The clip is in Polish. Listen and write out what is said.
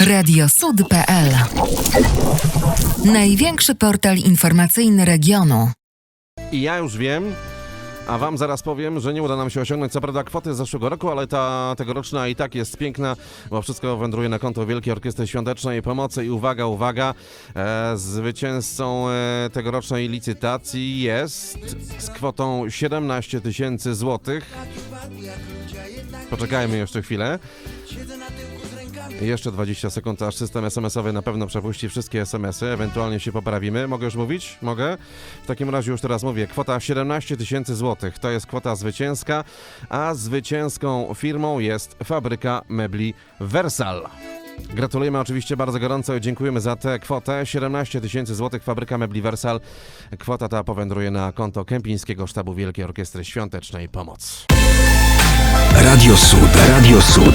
Radiosud.pl Największy portal informacyjny regionu. I ja już wiem, a wam zaraz powiem, że nie uda nam się osiągnąć co prawda kwoty z zeszłego roku, ale ta tegoroczna i tak jest piękna, bo wszystko wędruje na konto Wielkiej Orkiestry Świątecznej Pomocy i uwaga, uwaga, e, zwycięzcą e, tegorocznej licytacji jest z kwotą 17 tysięcy złotych. Poczekajmy jeszcze chwilę. Jeszcze 20 sekund, aż system SMS-owy na pewno przepuści wszystkie SMS-y, ewentualnie się poprawimy. Mogę już mówić? Mogę? W takim razie już teraz mówię. Kwota 17 tysięcy złotych to jest kwota zwycięska, a zwycięską firmą jest fabryka mebli Versal. Gratulujemy oczywiście bardzo gorąco i dziękujemy za tę kwotę. 17 tysięcy złotych fabryka mebli Versal. Kwota ta powędruje na konto Kępińskiego Sztabu Wielkiej Orkiestry Świątecznej Pomoc. Radio Sud. Radio Sud.